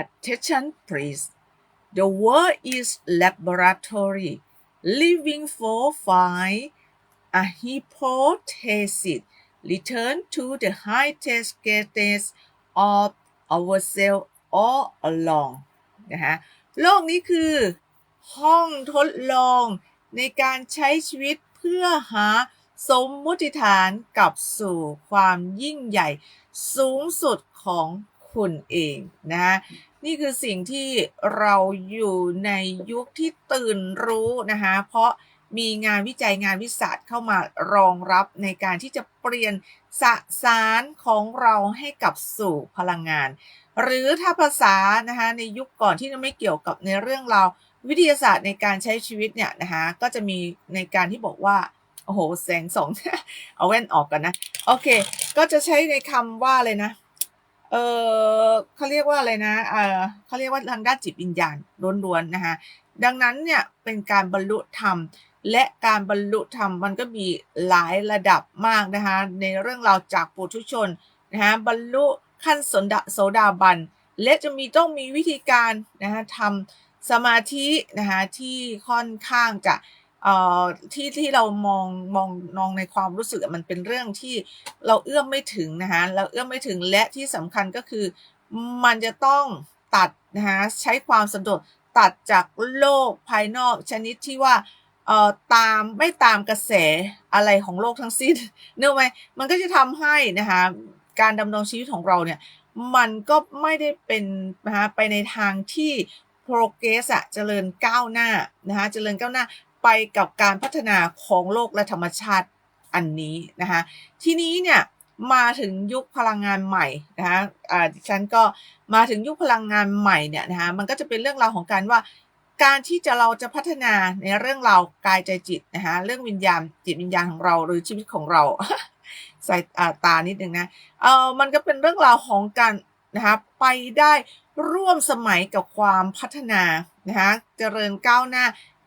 attention please the word is laboratory living for find a hypothesis return to the highest status of ourselves all along นะฮะโลกนี้คือห้องทดลองในการใช้ชีวิตเพื่อหาสมมุติฐานกลับสู่ความยิ่งใหญ่สูงสุดของ คุณเองนะ นี่คือสิ่งที่เราอยู่ในยุคที่ตื่นรู้นะคะเพราะมีงานวิจัยงานวิสัชเข้ามารองรับในการที่จะเปลี่ยนสสารของเราให้กับสู่พลังงาน หรือถ้าภาษานะคะในยุคก่อนที่ไม่เกี่ยวกับในเรื่องเราวิทยาศาสตร์ในการใช้ชีวิตเนี่ยนะคะก็จะมีในการที่บอกว่าโอ้โหแสงสองเอาแว่นออกกันนะ โอเค ก็จะใช้ในคำว่าเลยนะ เออเขาเรียกว่าอะไรนะเออเขาเรียกว่าทางด้านจิตวิญญาณล้วนๆนะคะดังนั้นเนี่ยเป็นการบรรลุธรรม และการบรรลุธรรมมันก็มีหลายระดับมากนะคะในเรื่องราวจากปุถุชนนะคะบรรลุขั้นสนดโสดาบัน และจะมีต้องมีวิธีการนะคะทำสมาธินะคะที่ค่อนข้างจะ เอ่อที่ที่เรามองมองมองในความรู้สึกมันเป็นเรื่องที่เราเอื้อมไม่ถึงนะคะเราเอื้อมไม่ถึงและที่สำคัญก็คือ มันจะต้องตัดนะคะใช้ความสะดวกตัดจากโลกภายนอกชนิดที่ว่าเอ่อตามไม่ตามกระแสอะไรของโลกทั้งสิ้นเนื่องไหมมันก็จะทำให้นะคะการดำรงชีวิตของเราเนี่ยมันก็ไม่ได้เป็นนะคะไปในทางที่ progress อะเจริญก้าวหน้านะคะเจริญก้าวหน้าไปกับการพัฒนาของโลกและธรรมชาติอันนี้นะคะทีนี้เนี่ยมาถึงยุคพลังงานใหม่นะคะอ่าดิฉันก็มาถึงยุคพลังงานใหม่เนี่ยนะคะมันก็จะเป็นเรื่องราวของการว่า การที่จะเราจะพัฒนาในเรื่องราวกายใจจิตนะคะเรื่องวิญญาณจิตวิญญาณของเราหรือชีวิตของเราใส่อ่าตานิดนึงนะเออมันก็เป็นเรื่องราวของการนะคะไปได้ร่วมสมัยกับความพัฒนานะคะเจริญก้าวหน้า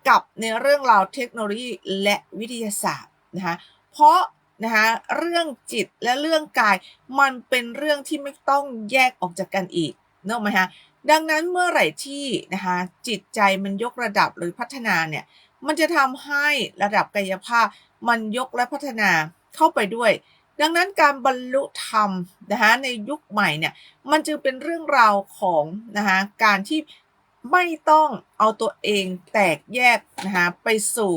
กับในเรื่องราวเทคโนโลยีและวิทยาศาสตร์นะคะเพราะนะคะเรื่องจิตและเรื่องกายมันเป็นเรื่องที่ไม่ต้องแยกออกจากกันอีกเนอะไหมคะดังนั้นเมื่อไหร่ที่นะคะจิตใจมันยกระดับหรือพัฒนาเนี่ยมันจะทำให้ระดับกายภาพมันยกและพัฒนาเข้าไปด้วย ดังนั้นการบรรลุธรรมนะคะในยุคใหม่เนี่ยมันจึงเป็นเรื่องราวของนะคะการที่ ไม่ต้องเอาตัวเองแตกแยกนะคะไปสู่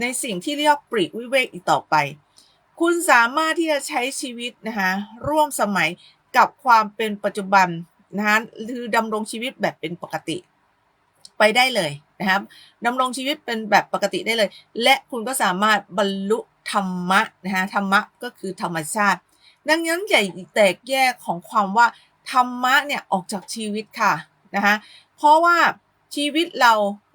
ในสิ่งที่เรียกปรีกวิเวกอีกต่อไป คุณสามารถที่จะใช้ชีวิตนะคะร่วมสมัยกับความเป็นปัจจุบันนะคะคือดำรงชีวิตแบบเป็นปกติไปได้เลยนะครับดำรงชีวิตเป็นแบบปกติได้เลย และคุณก็สามารถบรรลุธรรมะนะคะธรรมะก็คือธรรมชาติ ดังนั้นอย่แตกแยกของความว่าธรรมะเนี่ยออกจากชีวิตค่ะนะคะ ราะว่าชีวิตเรา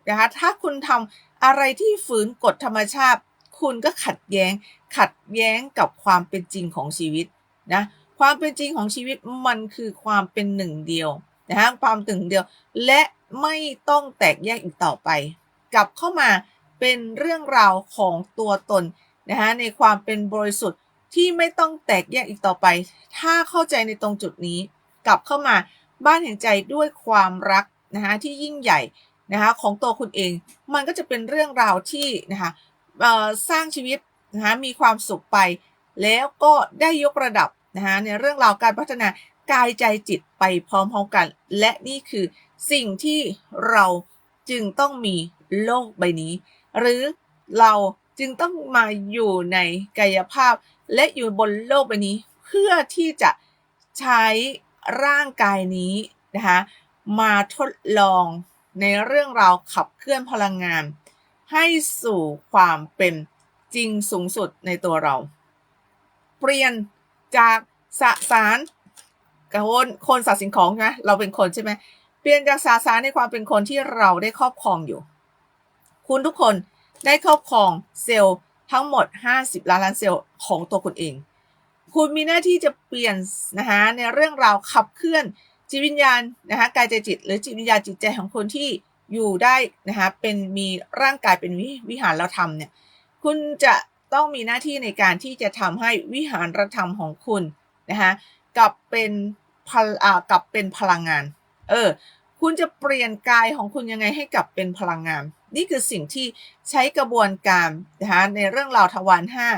นะคะถ้าคุณทำอะไรที่ฝืนกฎธรรมชาติ คุณก็ขัดแย้ง ขัดแย้งกับความเป็นจริงของชีวิตนะความเป็นจริงของชีวิตมันคือความเป็นหนึ่งเดียวนะฮะความหนึ่งเดียวและไม่ต้องแตกแยกอีกต่อไป กลับเข้ามาเป็นเรื่องราวของตัวตนนะคะในความเป็นบริสุทธิ์ที่ไม่ต้องแตกแยกอีกต่อไป ถ้าเข้าใจในตรงจุดนี้ กลับเข้ามาบ้านแห่งใจด้วยความรัก นะคะที่ยิ่งใหญ่นะคะของตัวคุณเอง มันก็จะเป็นเรื่องราวที่นะคะสร้างชีวิตนะคะมีความสุขไป แล้วก็ได้ยกระดับนะคะในเรื่องราวการพัฒนากายใจจิตไปพร้อมๆกัน และนี่คือสิ่งที่เราจึงต้องมีโลกใบนี้ หรือเราจึงต้องมาอยู่ในกายภาพ และอยู่บนโลกใบนี้ เพื่อที่จะใช้ร่างกายนี้นะคะ มาทดลองในเรื่องราวขับเคลื่อนพลังงาน ให้สู่ความเป็นจริงสูงสุดในตัวเรา เปลี่ยนจากสสารกับคนคนสัตว์สิ่งของใช่ไหมเราเป็นคนใช่ไหมเปลี่ยนจากสสารในความเป็นคนที่เราได้ครอบครองอยู่ คุณทุกคนได้ครอบครองเซลล์ทั้งหมด 50 ล้านล้านเซลล์ของตัวคุณเอง คุณมีหน้าที่จะเปลี่ยนนะคะในเรื่องราวขับเคลื่อน จิตวิญญาณนะคะกายใจจิต หรือจิตวิญญาณจิตใจของคนที่อยู่ได้นะคะเป็นมีร่างกายเป็นวิวหารธรรมเนี่ยคุณจะต้องมีหน้าที่ในการที่จะทำให้วิหารธรรมของคุณนะคะกับเป็นพลกับเป็นพลังงาน เออ คุณจะเปลี่ยนกายของคุณยังไงให้กลับเป็นพลังงาน นี่คือสิ่งที่ใช้กระบวนการนะคะในเรื่องราวทวารห้า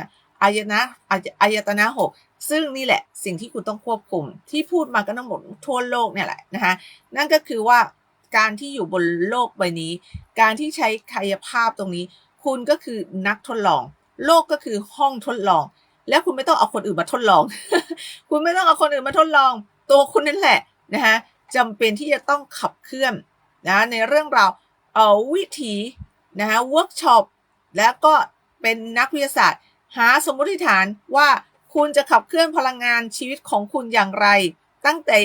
อายนะอายอายตนะหก ซึ่งนี่แหละสิ่งที่คุณต้องควบคุม ที่พูดมาก็ทั้งหมดทั่วโลกเนี่ยแหละนะคะนั่นก็คือว่าการที่อยู่บนโลกใบนี้ การที่ใช้กายภาพตรงนี้ คุณก็คือนักทดลอง โลกก็คือห้องทดลอง แล้วคุณไม่ต้องเอาคนอื่นมาทดลอง คุณไม่ต้องเอาคนอื่นมาทดลอง ตัวคุณนั่นแหละนะคะจำเป็นที่จะต้องขับเคลื่อนนะในเรื่องราวเอาวิธีนะคะเวิร์กช็อปแล้วก็เป็นนักวิทยาศาสตร์ หาสมมติฐานว่า คุณจะขับเคลื่อนพลังงานชีวิตของคุณอย่างไร ตั้งแต่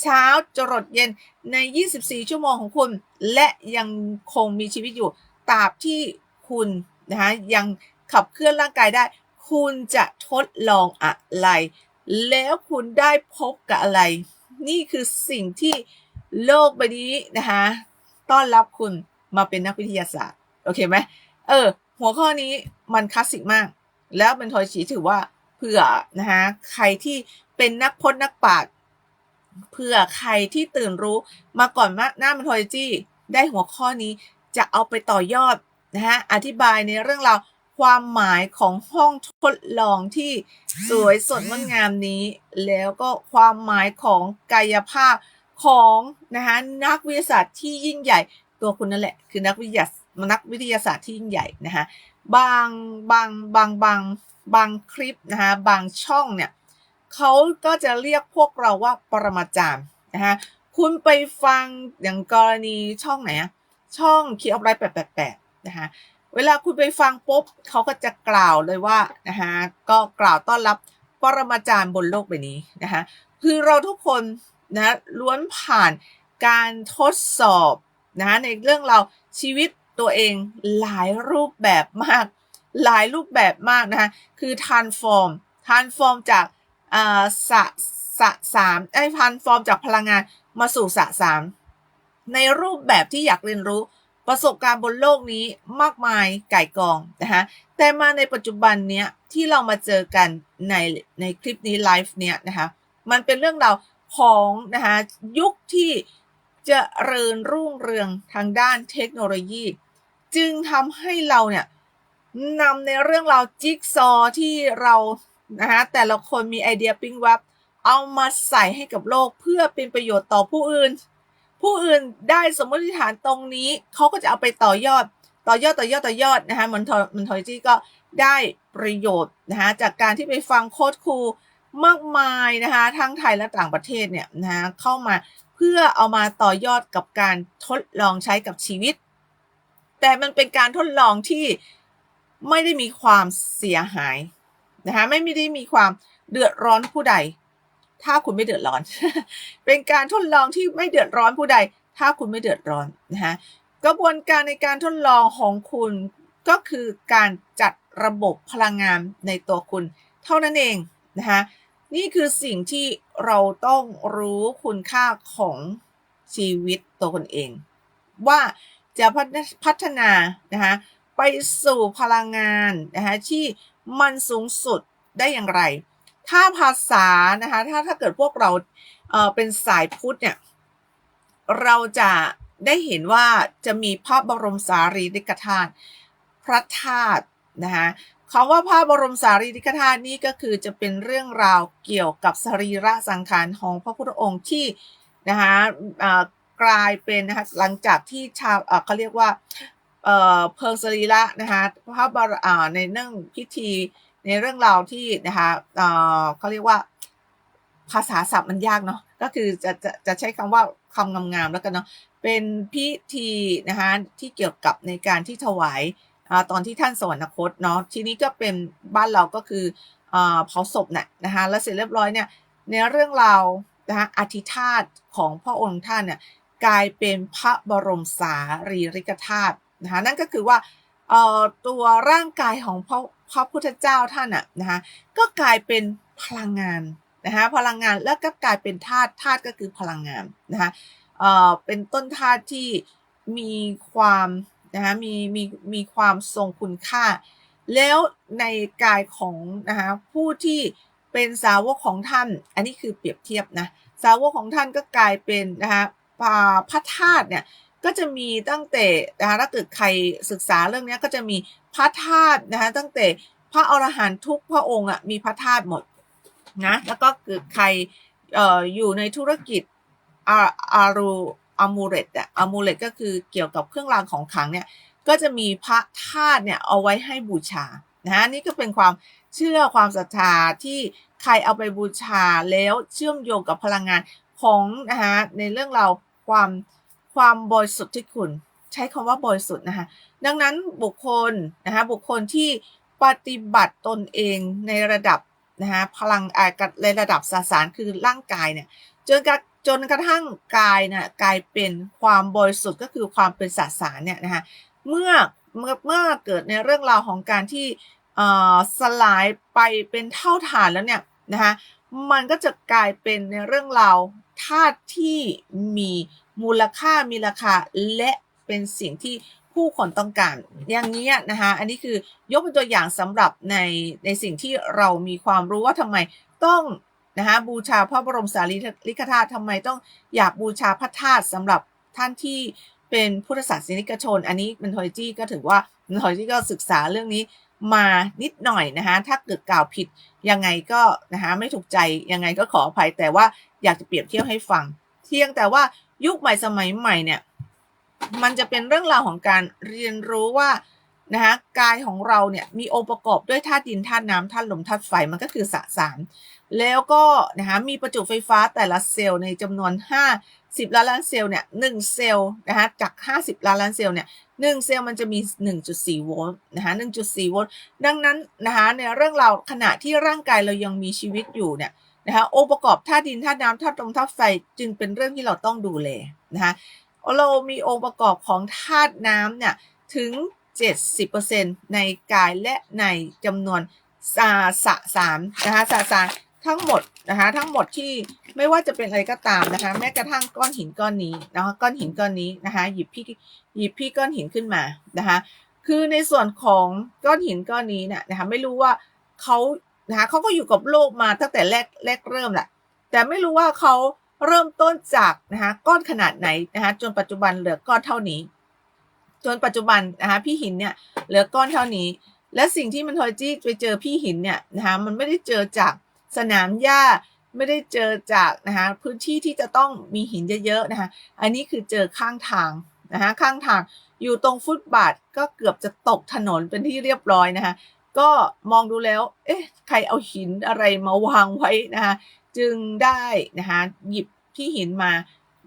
เช้าจรดเย็นใน 24 ชั่วโมงของคุณ และยังคงมีชีวิตอยู่ตราบที่คุณนะคะยังขับเคลื่อนร่างกายได้ คุณจะทดลองอะไร แล้วคุณได้พบกับอะไร นี่คือสิ่งที่โลกใบนี้นะคะต้อนรับคุณมาเป็นนักวิทยาศาสตร์ โอเคไหมเออ หัวข้อนี้มันคลาสสิกมาก แล้วเป็นทอยชีถือว่า เผื่อนะคะใครที่เป็นนักพจน์นักปราชญ์เผื่อใครที่ตื่นรู้มาก่อนหน้ามันทอยจีได้หัวข้อนี้จะเอาไปต่อยอดนะฮะอธิบายในเรื่องราวความหมายของห้องทดลองที่สวยสดงดงามนี้ แล้วก็ความหมายของกายภาพของนะคะนักวิทยาศาสตร์ที่ยิ่งใหญ่ ตัวคุณนั่นแหละ คือนักวิทยานักวิทยาศาสตร์ที่ยิ่งใหญ่นะคะบางบางบางบาง บางคลิปนะคะบางช่องเนี่ยเขาก็จะเรียกพวกเราว่าปรมาจารย์นะคะคุณไปฟังอย่างกรณีช่องไหนอะช่องคีออฟไรแปดแปดแปดนะคะเวลาคุณไปฟังปุ๊บเขาก็จะกล่าวเลยว่านะคะก็กล่าวต้อนรับปรมาจารย์บนโลกใบนี้นะคะคือเราทุกคนนะล้วนผ่านการทดสอบนะในเรื่องเราชีวิตตัวเองหลายรูปแบบมาก หลายรูปแบบมากนะคะ คือ transform transform จากอ่าสะสะสามไอ้ transform จากพลังงานมาสู่สะสามในรูปแบบที่อยากเรียนรู้ประสบการณ์บนโลกนี้มากมายไก่กองนะคะแต่มาในปัจจุบันเนี้ยที่เรามาเจอกันในในคลิปนี้ไลฟ์เนี้ยนะคะมันเป็นเรื่องราวของนะคะยุคที่จะเริญรุ่งเรืองทางด้านเทคโนโลยี จึงทำให้เราเนี่ย นำในเรื่องราวจิ๊กซอที่เรานะคะแต่ละคนมีไอเดียปิ้งวับเอามาใส่ให้กับโลกเพื่อเป็นประโยชน์ต่อผู้อื่น ผู้อื่นได้สมมติฐานตรงนี้เขาก็จะเอาไปต่อยอด ต่อยอดต่อยอดต่อยอดนะคะมันทอยมันทอยจี้ก็ได้ประโยชน์นะคะจากการที่ไปฟังโค้ดครูมากมายนะคะทั้งไทยและต่างประเทศเนี่ยนะคะเข้ามาเพื่อเอามาต่อยอดกับการทดลองใช้กับชีวิต แต่มันเป็นการทดลองที่ ไม่ได้มีความเสียหายนะคะไม่ได้มีความเดือดร้อนผู้ใด ถ้าคุณไม่เดือดร้อน เป็นการทดลองที่ไม่เดือดร้อนผู้ใด ถ้าคุณไม่เดือดร้อนนะคะกระบวนการในการทดลองของคุณก็คือการจัดระบบพลังงานในตัวคุณ เท่านั้นเองนะคะนี่คือสิ่งที่เราต้องรู้คุณค่าของชีวิตตัวคนเอง ว่าจะพัฒนานะคะ ไปสู่พลังงานนะคะที่มันสูงสุดได้อย่างไร ถ้าภาษานะคะถ้าถ้าเกิดพวกเราเออเป็นสายพุทธเนี่ยเราจะได้เห็นว่าจะมีพระบรมสารีริกธาตุพระธาตุนะคะคำว่าพระบรมสารีริกธาตุนี้ก็คือจะเป็นเรื่องราวเกี่ยวกับสรีระสังขารของพระพุทธองค์ที่นะคะกลายเป็นนะคะหลังจากที่ชาวเขาเรียกว่า เพิงสรีระนะคะพระบรในเรื่องพิธีในเรื่องราวที่นะคะเขาเรียกว่าภาษาศัพท์มันยากเนาะก็คือจะจะจะใช้คำว่าคำงามๆแล้วกันเนาะเป็นพิธีนะคะที่เกี่ยวกับในการที่ถวายตอนที่ท่านสวรรคตเนาะทีนี้ก็เป็นบ้านเราก็คือเผาศพน่ะนะคะแล้วเสร็จเรียบร้อยเนี่ยในเรื่องราวนะคะอธิธาตของพระองค์ท่านเนี่ยกลายเป็นพระบรมสารีริกธาตุ นะคะนั่นก็คือว่าตัวร่างกายของพระพระพุทธเจ้าท่านอะนะคะก็กลายเป็นพลังงานนะคะพลังงานแล้วก็กลายเป็นธาตุธาตุก็คือพลังงานนะคะเอ่อเป็นต้นธาตุที่มีความนะคะมีมีมีความทรงคุณค่า แล้วในกายของนะคะผู้ที่เป็นสาวกของท่าน อันนี้คือเปรียบเทียบนะสาวกของท่านก็กลายเป็นนะคะพระธาตุเนี่ย ก็จะมีตั้งแต่นะคะถ้าเกิดใครศึกษาเรื่องนี้ก็จะมีพระธาตุนะคะตั้งแต่พระอรหันต์ทุกพระองค์อะมีพระธาตุหมดนะแล้วก็เกิดใครเอ่ออยู่ในธุรกิจอาอารูอามูเลตอะอามูเลตก็คือเกี่ยวกับเครื่องรางของขลังเนี่ยก็จะมีพระธาตุเนี่ยเอาไว้ให้บูชานะนี่ก็เป็นความเชื่อความศรัทธาที่ใครเอาไปบูชาแล้วเชื่อมโยงกับพลังงานของนะคะในเรื่องราวความ ความบริสุทธิ์ที่คุณ ใช้คำว่าบริสุทธิ์นะคะดังนั้นบุคคลนะคะบุคคลที่ปฏิบัติตนเองในระดับนะคะพลังอ่าในระดับสสารคือร่างกายเนี่ยจนกระจนกระทั่งกายเนี่ยกลายเป็นความบริสุทธิ์ก็คือความเป็นสสารเนี่ยนะคะเมื่อเมื่อเมื่อเกิดในเรื่องราวของการที่สลายไปเป็นเท่าฐานแล้วเนี่ยนะคะมันก็จะกลายเป็นในเรื่องราวธาตุที่มี มูลค่ามีราคาและเป็นสิ่งที่ผู้คนต้องการอย่างนี้นะคะอันนี้คือยกเป็นตัวอย่างสำหรับในในสิ่งที่เรามีความรู้ว่าทำไมต้องนะคะบูชาพระบรมสารีริกธาตุทำไมต้องอยากบูชาพระธาตุสำหรับท่านที่เป็นพุทธศาสนิกชน อันนี้มันทอยจี้ก็ถือว่ามันทอยจี้ก็ศึกษาเรื่องนี้มานิดหน่อยนะคะถ้าเกิดกล่าวผิดยังไงก็นะคะไม่ถูกใจยังไงก็ขออภัยแต่ว่าอยากจะเปรียบเทียบให้ฟังเพียงแต่ว่า ยุคใหม่สมัยใหม่เนี่ยมันจะเป็นเรื่องราวของการเรียนรู้ว่านะคะกายของเราเนี่ยมีองค์ประกอบด้วยธาตุดินธาตุน้ำธาตุลมธาตุไฟมันก็คือสสาร แล้วก็นะคะมีประจุไฟฟ้าแต่ละเซลล์ในจำนวน5 10ล้านล้านเซลล์เนี่ยหเซลล์นะคะจาก 50 ล้านล้านเซลล์เนี่ยหเซลล์มันจะมี 1.4 โวลต์นะคะ1.4 โวลต์ ดังนั้นนะคะในเรื่องเราขณะที่ร่างกายเรายังมีชีวิตอยู่เนี่ย นะคะองค์ประกอบธาตุดินธาตุน้ำธาตุลมธาตุไฟจึงเป็นเรื่องที่เราต้องดูแลนะคะเรามีองค์ประกอบของธาตุน้ำเนี่ยถึง 70%ในกายและในจำนวนสาสสารนะคะสสารทั้งหมดนะคะทั้งหมดที่ไม่ว่าจะเป็นอะไรก็ตามนะคะแม้กระทั่งก้อนหินก้อนนี้นะคะก้อนหินก้อนนี้นะคะหยิบพี่หยิบพี่ก้อนหินขึ้นมานะคะคือในส่วนของก้อนหินก้อนนี้เนี่ยนะคะไม่รู้ว่าเขา นะคะเขาก็อยู่กับโลกมาตั้งแต่แรกแรกเริ่มแหละแต่ไม่รู้ว่าเขาเริ่มต้นจากนะคะก้อนขนาดไหนนะคะจนปัจจุบันเหลือก้อนเท่านี้ จนปัจจุบันนะคะพี่หินเนี่ยเหลือก้อนเท่านี้ และสิ่งที่มันทอยจี้ไปเจอพี่หินเนี่ยนะคะมันไม่ได้เจอจากสนามหญ้าไม่ได้เจอจากนะคะพื้นที่ที่จะต้องมีหินเยอะๆนะคะอันนี้คือเจอข้างทางนะคะข้างทางอยู่ตรงฟุตบาทก็เกือบจะตกถนนเป็นที่เรียบร้อยนะคะ ก็มองดูแล้ว เอ๊ะ ใครเอาหินอะไรมาวางไว้นะคะจึงได้นะคะหยิบที่หินมา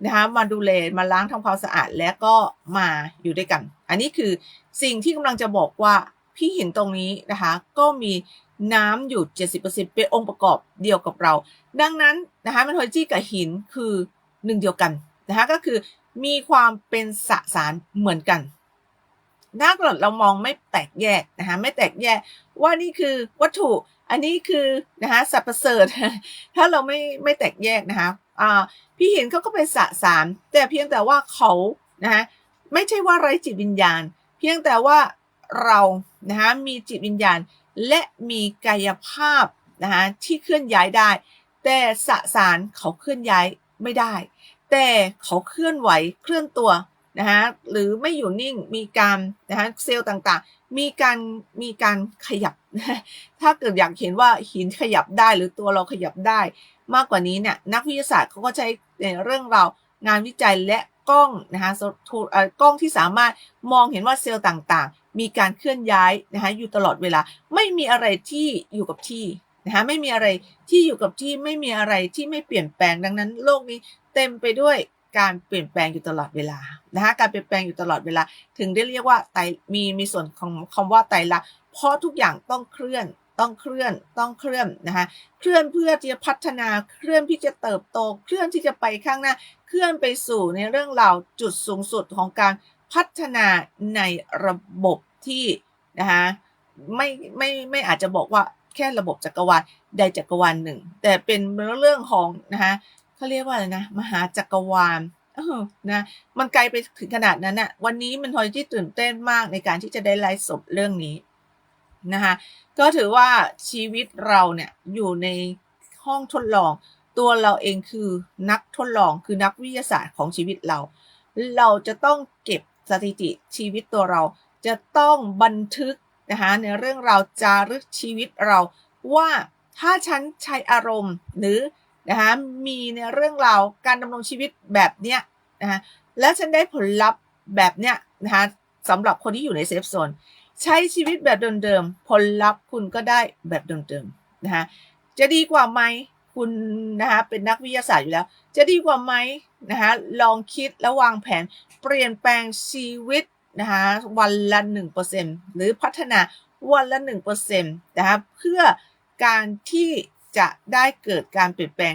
นะคะมาดูแลมาล้างทำความสะอาดแล้วก็มาอยู่ด้วยกัน อันนี้คือสิ่งที่กำลังจะบอกว่าพี่หินตรงนี้นะคะ ก็มีน้ำอยู่ 70%เป็นองค์ประกอบเดียวกับเรา ดังนั้นนะคะมันโทจี้กับหินคือหนึ่งเดียวกันนะคะก็คือมีความเป็นสสารเหมือนกัน ถ้าเกิดเรามองไม่แตกแยกนะคะไม่แตกแยกว่านี่คือวัตถุอันนี้คือนะคะสัพเสริฐถ้าเราไม่ไม่แตกแยกนะคะอ่าพี่เห็นเขาก็เป็นสสารแต่เพียงแต่ว่าเขานะคะไม่ใช่ว่าไร้จิตวิญญาณ เพียงแต่ว่าเรานะคะมีจิตวิญญาณและมีกายภาพนะคะที่เคลื่อนย้ายได้ แต่สสารเขาเคลื่อนย้ายไม่ได้ แต่เขาเคลื่อนไหวเคลื่อนตัว นะคะหรือไม่อยู่นิ่งมีการนะคะเซลล์ต่างๆ มีการมีการขยับ ถ้าเกิดอยากเห็นว่าหินขยับได้หรือตัวเราขยับได้ มากกว่านี้เนี่ยนักวิทยาศาสตร์เขาก็ใช้ในเรื่องราวงานวิจัยและกล้องนะคะกล้องที่สามารถมองเห็นว่าเซลล์ต่างๆ มีการเคลื่อนย้ายนะคะอยู่ตลอดเวลา ไม่มีอะไรที่อยู่กับที่นะคะไม่มีอะไรที่อยู่กับที่ไม่มีอะไรที่ไม่เปลี่ยนแปลงดังนั้น โลกนี้เต็มไปด้วย การเปลี่ยนแปลงอยู่ตลอดเวลานะคะการเปลี่ยนแปลงอยู่ตลอดเวลา ถึงได้เรียกว่าไตมีมีส่วนของคำว่าไตรลักษณ์เพราะทุกอย่างต้องเคลื่อนต้องเคลื่อนต้องเคลื่อนนะคะเคลื่อนเพื่อที่จะพัฒนาเคลื่อนที่จะเติบโต เคลื่อนที่จะไปข้างหน้า เคลื่อนไปสู่ในเรื่องราวจุดสูงสุดของการพัฒนาในระบบที่นะคะไม่ไม่ไม่อาจจะบอกว่าแค่ระบบจักรวาลใดจักรวาลหนึ่ง แต่เป็นเรื่องของนะคะ เขาเรียกว่าอะไรนะ มหาจักรวาลเออนะ มันไกลไปถึงขนาดนั้นนะวันนี้มันทอยที่ตื่นเต้นมากในการที่จะได้ไลฟ์สดเรื่องนี้นะคะก็ถือว่าชีวิตเราเนี่ยอยู่ในห้องทดลอง ตัวเราเองคือนักทดลองคือนักวิทยาศาสตร์ของชีวิตเรา เราจะต้องเก็บสถิติชีวิตตัวเรา จะต้องบันทึกนะคะในเรื่องราวจารึกชีวิตเราว่าถ้าฉันใช้อารมณ์หรือ นะคะมีในเรื่องราวการดำรงชีวิตแบบเนี้ยนะคะแล้วฉันได้ผลลัพธ์แบบเนี้ยนะคะสำหรับคนที่อยู่ในเซฟโซนใช้ชีวิตแบบเดิมๆผลลัพธ์คุณก็ได้แบบเดิมๆนะคะจะดีกว่าไหมคุณนะคะเป็นนักวิทยาศาสตร์อยู่แล้ว จะดีกว่าไหมนะคะลองคิดแล้ววางแผนเปลี่ยนแปลงชีวิตนะคะวันละ1%หรือพัฒนาวันละ1%นะคะเพื่อการที่ จะได้เกิดการเปลี่ยนแปลง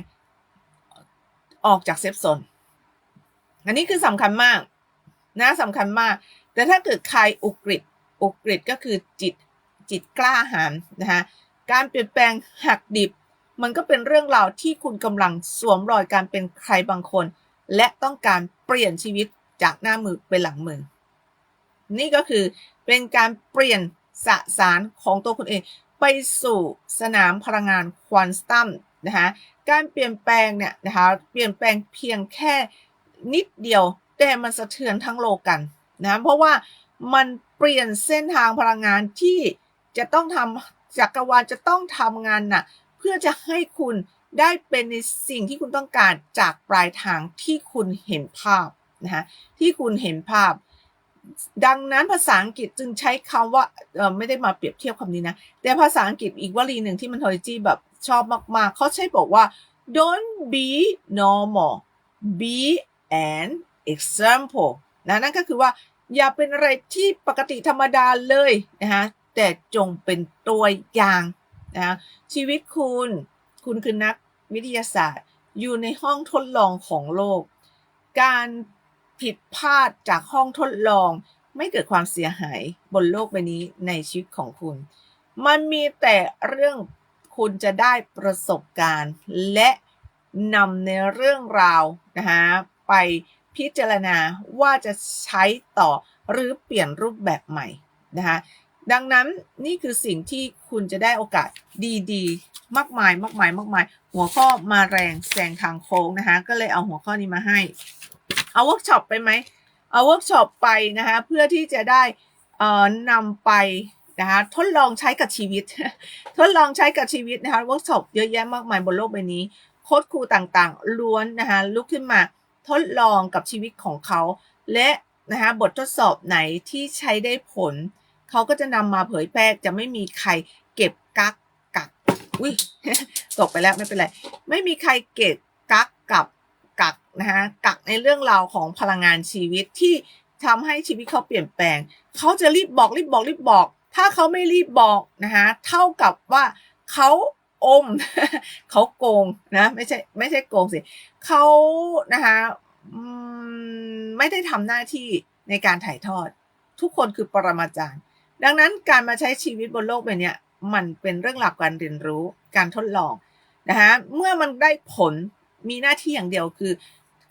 ออกจากเซฟโซน อันนี้คือสำคัญมากนะสำคัญมาก แต่ถ้าเกิดใครอุกฤษอุกฤษก็คือจิตจิตกล้าหาญนะคะการเปลี่ยนแปลงหักดิบ มันก็เป็นเรื่องราวที่คุณกำลังสวมรอยการเป็นใครบางคน และต้องการเปลี่ยนชีวิตจากหน้ามือเป็นหลังมือ นี่ก็คือเป็นการเปลี่ยนสสารของตัวคุณเอง ไปสู่สนามพลังงานควอนตัมนะคะการเปลี่ยนแปลงเนี่ยนะคะเปลี่ยนแปลงเพียงแค่นิดเดียว แต่มันสะเทือนทั้งโลกกันนะเพราะว่ามันเปลี่ยนเส้นทางพลังงานที่จะต้องทำจักรวาลจะต้องทำงานน่ะเพื่อจะให้คุณได้เป็นในสิ่งที่คุณต้องการจากปลายทางที่คุณเห็นภาพนะคะที่คุณเห็นภาพ ดังนั้นภาษาอังกฤษจึงใช้คำว่าเออไม่ได้มาเปรียบเทียบคำนี้นะ แต่ภาษาอังกฤษอีกวลีหนึ่งที่มันทอยจีแบบชอบมากๆ เขาใช้บอกว่า don't be normal be an example นะนั่นก็คือว่าอย่าเป็นอะไรที่ปกติธรรมดาเลยนะคะแต่จงเป็นตัวอย่างนะชีวิตคุณ คุณคือนักวิทยาศาสตร์ อยู่ในห้องทดลองของโลก การ ผิดพลาดจากห้องทดลอง ไม่เกิดความเสียหายบนโลกใบนี้ในชีวิตของคุณ มันมีแต่เรื่องคุณจะได้ประสบการณ์ และนำในเรื่องราวนะคะไปพิจารณาว่าจะใช้ต่อหรือเปลี่ยนรูปแบบใหม่นะคะดังนั้นนี่คือสิ่งที่คุณจะได้โอกาสดีๆ มากมาย มากมาย มากมาย หัวข้อมาแรงแซงทางโค้งนะคะ ก็เลยเอาหัวข้อนี้มาให้ เอาเวิร์กช็อปไปไหมเอาเวิร์กช็อปไปนะคะเพื่อที่จะได้เอ่อนำไปนะคะทดลองใช้กับชีวิต ทดลองใช้กับชีวิตนะคะเวิร์กช็อปเยอะแยะมากมายบนโลกใบนี้โค้ดครูต่างๆ ล้วนนะคะลุกขึ้นมาทดลองกับชีวิตของเขา และนะคะบททดสอบไหนที่ใช้ได้ผล เขาก็จะนำมาเผยแพร่จะไม่มีใครเก็บกักกักอุ้ยตกไปแล้วไม่เป็นไร ไม่มีใครเก็บกักกับ กักนะคะกักในเรื่องราวของพลังงานชีวิตที่ทำให้ชีวิตเขาเปลี่ยนแปลง เขาจะรีบบอกรีบบอกรีบบอก ถ้าเขาไม่รีบบอกนะคะเท่ากับว่าเขาอมเขาโกงนะไม่ใช่ไม่ใช่โกงสิเขานะคะไม่ได้ทำหน้าที่ในการถ่ายทอด ทุกคนคือปรมาจารย์ ดังนั้นการมาใช้ชีวิตบนโลกใบนี้มันเป็นเรื่องราวการเรียนรู้การทดลองนะคะเมื่อมันได้ผล มีหน้าที่อย่างเดียวคือ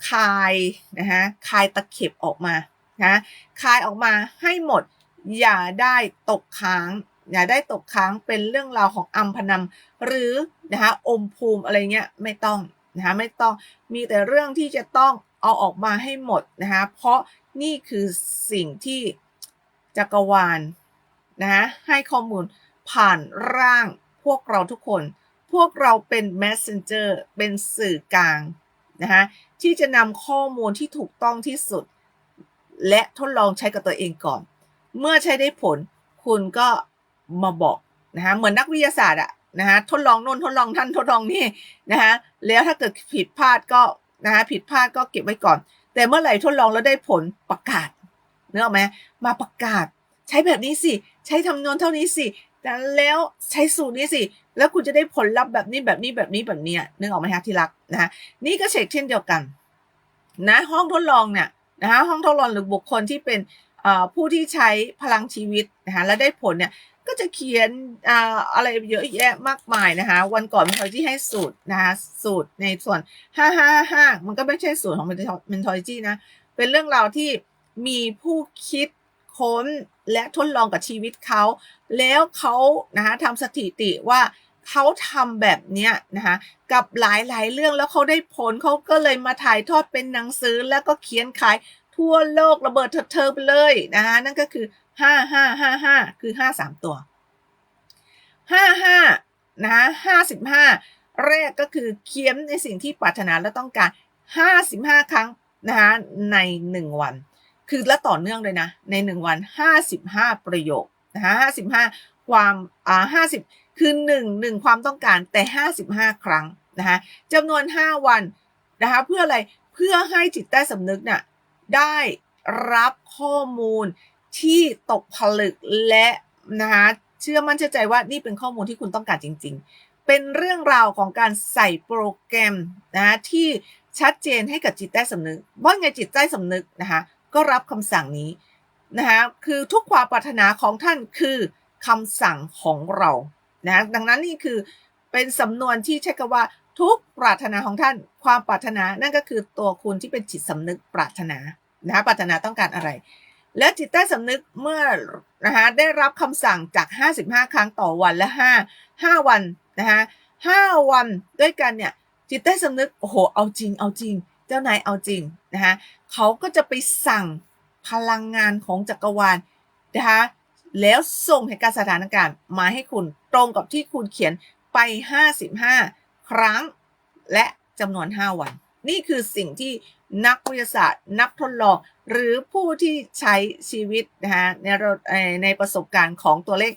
คายนะคะคายตะเข็บออกมานะคายออกมาให้หมด อย่าได้ตกค้าง อย่าได้ตกค้างเป็นเรื่องราวของอัมพนัมหรือนะคะอมภูมิอะไรเงี้ยไม่ต้องนะคะไม่ต้องมีแต่เรื่องที่จะต้องเอาออกมาให้หมดนะคะเพราะนี่คือสิ่งที่จักรวาลนะะให้ข้อมูลผ่านร่างพวกเราทุกคน พวกเราเป็น messenger เป็นสื่อกลางนะคะที่จะนำข้อมูลที่ถูกต้องที่สุด และทดลองใช้กับตัวเองก่อน เมื่อใช้ได้ผลคุณก็มาบอกนะคะเหมือนนักวิทยาศาสตร์อะนะคะทดลองโน่นทดลองท่านทดลองนี่นะคะแล้วถ้าเกิดผิดพลาดก็นะคะผิดพลาดก็เก็บไว้ก่อน แต่เมื่อไหร่ทดลองแล้วได้ผลประกาศเนื้อไหมมาประกาศ ใช้แบบนี้สิ ใช้ทำนวนเท่านี้สิ แต่แล้วใช้สูตรนี้สิ แล้วคุณจะได้ผลลัพธ์แบบนี้แบบนี้แบบนี้แบบนี้นึกออกไหมคะที่รักนะนี่ก็เช็คเช่นเดียวกันนะห้องทดลองเนี่ยนะคะห้องทดลองหรือบุคคลที่เป็นผู้ที่ใช้พลังชีวิตนะคะและได้ผลเนี่ยก็จะเขียนอะไรเยอะแยะมากมายนะคะวันก่อนมันทอยจี้ให้สูตรนะคะสูตรในส่วน 555 มันก็ไม่ใช่สูตรของเมนทอยจี้นะ เป็นเรื่องราวที่มีผู้คิดค้น และทดลองกับชีวิตเขา แล้วเขานะคะทำสถิติว่าเขาทำแบบเนี้ยนะคะกับหลายๆ เรื่องแล้วเขาได้ผลเขาก็เลยมาถ่ายทอดเป็นหนังสือแล้วก็เขียนขายทั่วโลกระเบิดเถิดเทิงไปเลยนะคะนั่นก็คือห้าห้าห้าห้าคือห้าสามตัวห้าห้านะห้าสิบห้าแรกก็คือเขียนในสิ่งที่ปรารถนาและต้องการห้าสิบห้าครั้งนะคะในหนึ่งวัน คือและต่อเนื่องเลยนะ ในหนึ่งวันห้าสิบห้าประโยคนะคะห้าสิบห้าความอ่าห้าสิบคือหนึ่งหนึ่งความต้องการแต่ห้าสิบห้าครั้งนะคะจำนวนห้าวันนะคะเพื่ออะไรเพื่อให้จิตใต้สำนึกน่ะได้รับข้อมูลที่ตกผลึกและนะคะเชื่อมั่นเชื่อใจว่านี่เป็นข้อมูลที่คุณต้องการจริง ๆ เป็นเรื่องราวของการใส่โปรแกรมนะคะที่ชัดเจนให้กับจิตใต้สำนึกว่าไงจิตใต้สำนึกนะคะ ก็รับคำสั่งนี้นะคะคือทุกความปรารถนาของท่านคือคำสั่งของเรานะดังนั้นนี่คือเป็นสำนวนที่ใช้คำว่าทุกปรารถนาของท่าน ความปรารถนานั่นก็คือตัวคุณที่เป็นจิตสำนึกปรารถนานะคะปรารถนาต้องการอะไร และจิตใต้สำนึกเมื่อนะคะได้รับคำสั่งจาก 55 ครั้งต่อวันและ 5 5 วันนะคะ5วันด้วยกันเนี่ยจิตใต้สำนึกโอ้โหเอาจริงเอาจริง เจ้านายเอาจริงนะคะเขาก็จะไปสั่งพลังงานของจักรวาลนะคะแล้วส่งเหตุการณ์สถานการณ์มาให้คุณตรงกับที่คุณเขียนไป 55 ครั้ง และจำนวน 5 วัน นี่คือสิ่งที่นักวิทยาศาสตร์ นักทดลอง หรือผู้ที่ใช้ชีวิตนะคะในในประสบการณ์ของตัวเลข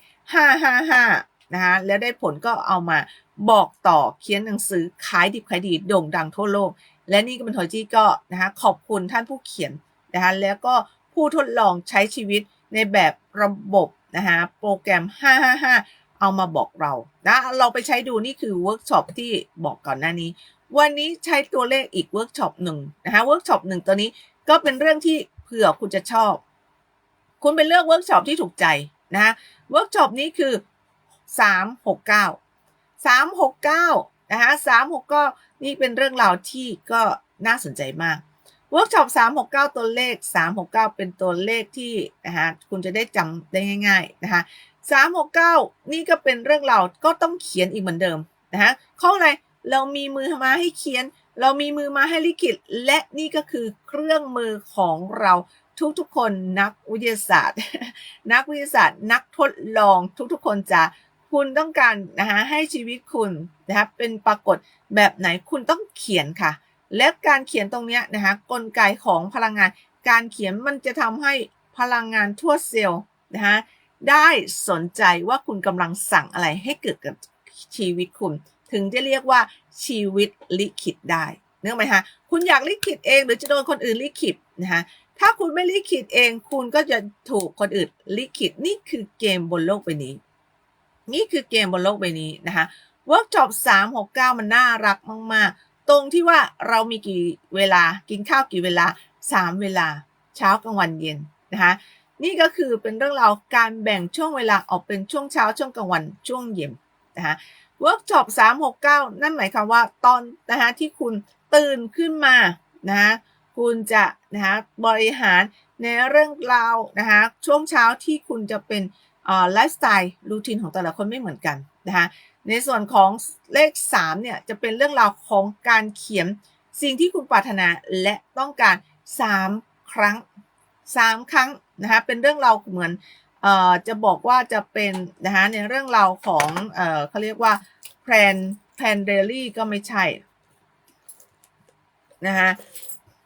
555 นะคะแล้วได้ผลก็เอามาบอกต่อเขียนหนังสือขายดิบขายดีโด่งดังทั่วโลก และนี่ก็เป็นทอยจี้ก็นะคะขอบคุณท่านผู้เขียนนะคะแล้วก็ผู้ทดลองใช้ชีวิตในแบบระบบนะคะโปรแกรม 555 เอามาบอกเรานะเราไปใช้ดูนี่คือเวิร์กช็อปที่บอกก่อนหน้านี้ วันนี้ใช้ตัวเลขอีกเวิร์กช็อปหนึ่งนะคะเวิร์กช็อปหนึ่งตัวนี้ก็เป็นเรื่องที่เผื่อคุณจะชอบ คุณไปเลือกเวิร์กช็อปที่ถูกใจนะเวิร์กช็อปนี้คือ 369 369นะคะ369 นี่เป็นเรื่องราวที่ก็น่าสนใจมากเวิร์กช็อป369 ตัวเลข 369 เป็นตัวเลขที่นะคะคุณจะได้จำได้ง่าย ๆนะคะ369 นี่ก็เป็นเรื่องราวก็ต้องเขียนอีกเหมือนเดิมนะคะข้ออะไรเรามีมือมาให้เขียน เรามีมือมาให้ลิขิตและนี่ก็คือเครื่องมือของเราทุกๆคนนักวิทยาศาสตร์ นักวิทยาศาสตร์ นักทดลองทุกๆคนจะ คุณต้องการนะคะให้ชีวิตคุณนะคะเป็นปรากฏแบบไหนคุณต้องเขียนค่ะ และการเขียนตรงนี้นะคะกลไกของพลังงาน การเขียนมันจะทำให้พลังงานทั่วเซลล์นะคะได้สนใจว่าคุณกำลังสั่งอะไรให้เกิดกับชีวิตคุณ ถึงจะเรียกว่าชีวิตลิขิตได้เนื่องไหมคะคุณอยากลิขิตเองหรือจะโดนคนอื่นลิขิตนะคะถ้าคุณไม่ลิขิตเอง คุณก็จะถูกคนอื่นลิขิตนี่คือเกมบนโลกใบนี้ นี่คือเกมบนโลกใบนี้นะคะเวิร์กช็อป369 มันน่ารักมาก ๆ ตรงที่ว่าเรามีกี่เวลากินข้าวกี่เวลา 3 เวลา เช้ากลางวันเย็นนะคะนี่ก็คือเป็นเรื่องราวการแบ่งช่วงเวลาออกเป็นช่วงเช้าช่วงกลางวันช่วงเย็นนะคะเวิร์กช็อป369 นั่นหมายความว่าตอนนะคะที่คุณตื่นขึ้นมานะคะคุณจะนะคะบริหารในเรื่องราวนะคะช่วงเช้าที่คุณจะเป็นไลฟ์สไตล์รูทีนของแต่ละคนไม่เหมือนกันนะคะในส่วนของเลข3เนี่ยจะเป็นเรื่องราวของการเขียนสิ่งที่คุณปรารถนาและต้องการ 3 ครั้ง 3 ครั้งนะคะเป็นเรื่องราวเหมือนเอ่อจะบอกว่าจะเป็นนะคะในเรื่องราวของเอ่อเขาเรียกว่าแพลนแพลนเดลี่ก็ไม่ใช่นะคะ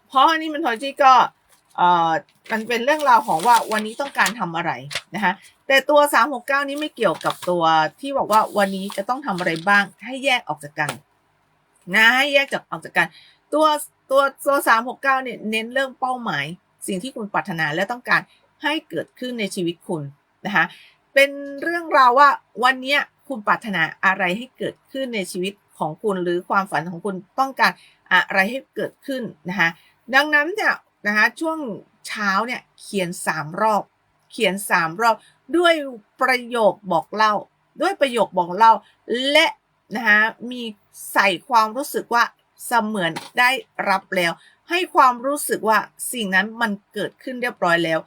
เพราะอันนี้มันทอยที่ก็ เอ่อมันเป็นเรื่องราวของว่าวันนี้ต้องการทำอะไรนะคะแต่ตัว 369 นี้ไม่เกี่ยวกับตัวที่บอกว่าวันนี้จะต้องทำอะไรบ้างให้แยกออกจากกันนะให้แยกจากออกจากกัน ตัวตัวตัว369 เนี่ยเน้นเรื่องเป้าหมาย สิ่งที่คุณปรารถนาและต้องการให้เกิดขึ้นในชีวิตคุณนะคะเป็นเรื่องราวว่าวันนี้คุณปรารถนาอะไรให้เกิดขึ้นในชีวิตของคุณหรือความฝันของคุณต้องการอะไรให้เกิดขึ้นนะคะดังนั้นเนี่ย นะคะช่วงเช้าเนี่ยเขียน3รอบ เขียน3รอบ ด้วยประโยคบอกเล่า ด้วยประโยคบอกเล่า และนะคะมีใส่ความรู้สึกว่าเสมือนได้รับแล้ว ให้ความรู้สึกว่าสิ่งนั้นมันเกิดขึ้นเรียบร้อยแล้ว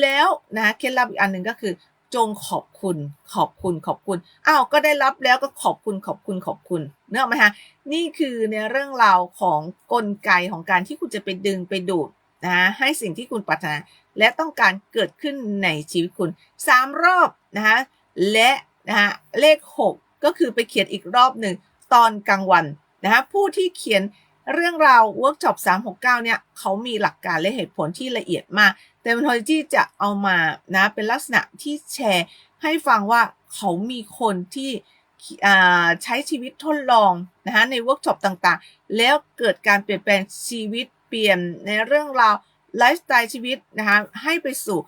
แล้วนะเคล็ดลับอีกอันหนึ่งก็คือ จงขอบคุณ ขอบคุณขอบคุณอ้าวก็ได้รับแล้วก็ขอบคุณขอบคุณขอบคุณเนออกไหมคะนี่คือในเรื่องราวของกลไกของการที่คุณจะไปดึงไปดูด นะให้สิ่งที่คุณปรารถนาและต้องการเกิดขึ้นในชีวิตคุณสามรอบนะคะและนะคะเลข 6 ก็คือไปเขียนอีกรอบหนึ่งตอนกลางวันนะคะผู้ที่เขียนเรื่องราวเวิร์กช็อป369 เนี่ยเขามีหลักการและเหตุผลที่ละเอียดมาก แต่ม e น o จีจะเอามานะเป็นลักษณะที่แชร์ให้ฟังว่าเขามีคนที่ใช้ชีวิตทดลองนะคะในเวิร์กช็อปต่างๆ แล้วเกิดการเปลี่ยนแปลงชีวิต เปลี่ยนในเรื่องราวไลฟ์สไตล์ชีวิตนะคะให้ไปสู่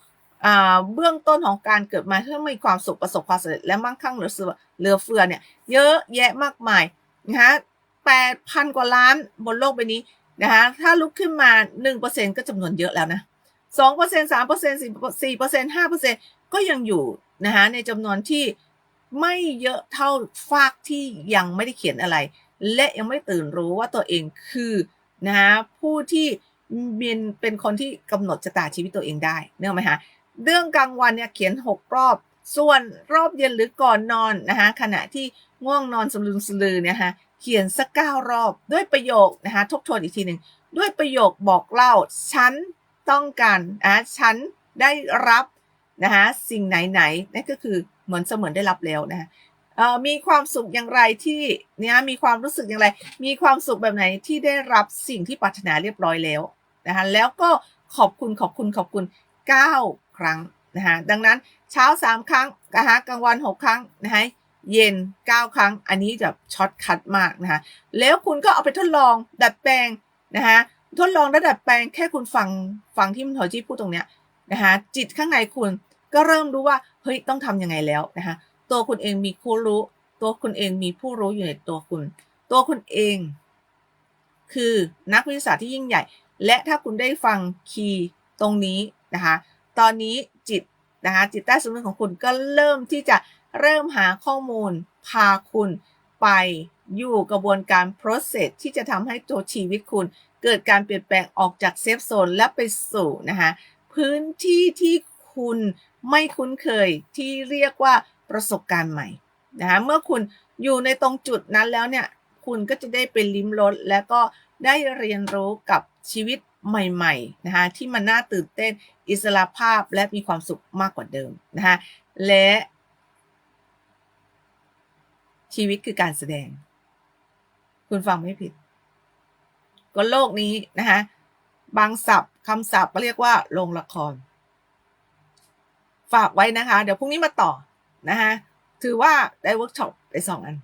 เบื้องต้นของการเกิดมาเพื่อมีความสุขประสบความสำเร็จและมั่งคั่งเหลือเฟือเหลือเฟือเนี่ยเยอะแยะมากมายนะคะแปดพันกว่าล้านบนโลกใบนี้นะคะถ้าลุกขึ้นมา 1%ก็จำนวนเยอะแล้วนะ2% 3% 4% 5%ก็ยังอยู่นะคะในจำนวนที่ไม่เยอะเท่าฟากที่ยังไม่ได้เขียนอะไร และยังไม่ตื่นรู้ว่าตัวเองคือ นะคะผู้ที่เป็นเป็นคนที่กำหนดชะตาชีวิตตัวเองได้เนื่องไหมคะเรื่องกลางวันเนี่ยเขียน6รอบ ส่วนรอบเย็นหรือก่อนนอนนะคะขณะที่ง่วงนอนสลืมสลือเนี่ยฮะเขียนสักเก้ารอบด้วยประโยคนะคะทบทวนอีกทีหนึ่งด้วยประโยคบอกเล่า ฉันต้องการอะฉันได้รับนะคะสิ่งไหนๆนั่นก็คือเหมือนเสมือนได้รับแล้วนะ มีความสุขอย่างไรที่เนี่ยมีความรู้สึกอย่างไร มีความสุขแบบไหนที่ได้รับสิ่งที่ปรารถนาเรียบร้อยแล้วนะคะแล้วก็ขอบคุณขอบคุณขอบคุณ 9 ครั้งนะคะดังนั้นเช้า 3 ครั้งนะคะกลางวัน 6 ครั้งนะคะเย็น 9 ครั้ง อันนี้จะช็อตคัดมากนะคะแล้วคุณก็เอาไปทดลองดัดแปลงนะคะทดลองและดัดแปลงแค่คุณฟังฟังที่มันทอจี้พูดตรงเนี้ยนะคะจิตข้างในคุณก็เริ่มรู้ว่าเฮ้ยต้องทํำยังไงแล้วนะคะ ตัวคุณเองมีผู้รู้ ตัวคุณเองมีผู้รู้อยู่ในตัวคุณ ตัวคุณเอง คือนักวิทยาศาสตร์ที่ยิ่งใหญ่ และถ้าคุณได้ฟังคีย์ตรงนี้นะคะตอนนี้จิตนะคะจิตใต้สำนึกของคุณก็เริ่มที่จะเริ่มหาข้อมูล พาคุณไปอยู่กระบวนการ process ที่จะทำให้ตัวชีวิตคุณ เกิดการเปลี่ยนแปลงออกจากเซฟโซนและไปสู่นะคะพื้นที่ที่คุณไม่คุ้นเคยที่เรียกว่า ประสบการณ์ใหม่นะคะเมื่อคุณอยู่ในตรงจุดนั้นแล้วเนี่ยคุณก็จะได้เป็นลิ้มรสและก็ได้เรียนรู้กับชีวิตใหม่ๆนะคะที่มันน่าตื่นเต้นอิสระภาพและมีความสุขมากกว่าเดิมนะคะและชีวิตคือการแสดง คุณฟังไม่ผิด ก็โลกนี้นะคะบางศัพท์คำศัพท์ก็เรียกว่าโรงละคร ฝากไว้นะคะ เดี๋ยวพรุ่งนี้มาต่อ นะคะถือว่าได้เวิร์กช็อปไปสองอัน